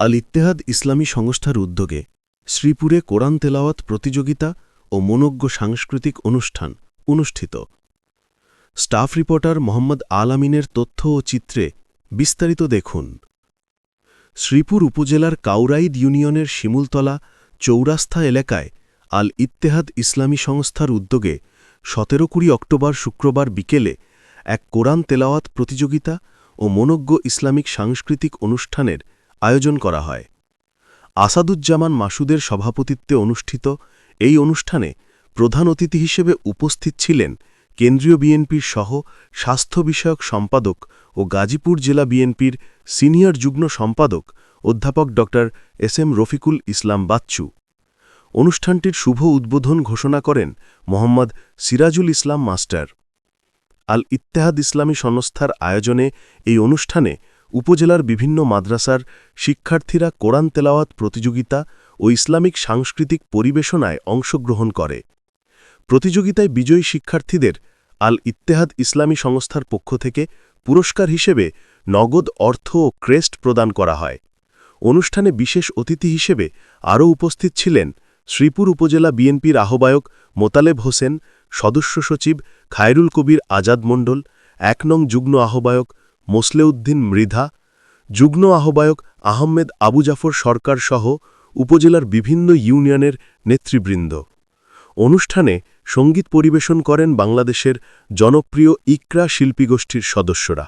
আল ইত্তেহাদ ইসলামী সংস্থার উদ্যোগে শ্রীপুরে কোরআন তেলাওয়াত প্রতিযোগিতা ও মনোজ্ঞ সাংস্কৃতিক অনুষ্ঠান অনুষ্ঠিত। স্টাফ রিপোর্টার মোহাম্মদ আল আমিনের তথ্য ও চিত্রে বিস্তারিত দেখুন। শ্রীপুর উপজেলার কাউরাইদ ইউনিয়নের শিমুলতলা চৌরাস্থা এলাকায় আল ইত্তেহাদ ইসলামী সংস্থার উদ্যোগে সতেরো কুড়ি অক্টোবর শুক্রবার বিকেলে এক কোরআন তেলাওয়াত প্রতিযোগিতা ও মনোজ্ঞ ইসলামিক সাংস্কৃতিক অনুষ্ঠানের আয়োজন করা হয়। আসাদুজ্জামান মাসুদের সভাপতিত্বে অনুষ্ঠিত এই অনুষ্ঠানে প্রধান অতিথি হিসেবে উপস্থিত ছিলেন কেন্দ্রীয় বিএনপির সহ স্বাস্থ্য বিষয়ক সম্পাদক ও গাজীপুর জেলা বিএনপির সিনিয়র যুগ্ম সম্পাদক অধ্যাপক Dr S M Rafiqul Islam Bachchu. অনুষ্ঠানটির শুভ উদ্বোধন ঘোষণা করেন মোহাম্মদ সিরাজুল ইসলাম মাস্টার। আল ইত্তেহাদ ইসলামী সংস্থার আয়োজনে এই অনুষ্ঠানে উপজেলার বিভিন্ন মাদ্রাসার শিক্ষার্থীরা কোরআন তেলাওয়াত প্রতিযোগিতা ও ইসলামিক সাংস্কৃতিক পরিবেশনায় অংশগ্রহণ করে। প্রতিযোগিতায় বিজয়ী শিক্ষার্থীদের আল ইত্তেহাদ ইসলামী সংস্থার পক্ষ থেকে পুরস্কার হিসেবে নগদ অর্থ ও ক্রেস্ট প্রদান করা হয়। অনুষ্ঠানে বিশেষ অতিথি হিসেবে আরও উপস্থিত ছিলেন শ্রীপুর উপজেলা বিএনপির আহ্বায়ক মোতালেব হোসেন, সদস্য সচিব খায়রুল কবির আজাদ মণ্ডল, এক নং যুগ্ম আহ্বায়ক মোসলেউদ্দিন মৃধা, যুগ্ম আহ্বায়ক আহমেদ আবু জাফর সরকার সহ উপজেলার বিভিন্ন ইউনিয়নের নেতৃবৃন্দ। অনুষ্ঠানে সংগীত পরিবেশন করেন বাংলাদেশের জনপ্রিয় ইকরা শিল্পীগোষ্ঠীর সদস্যরা।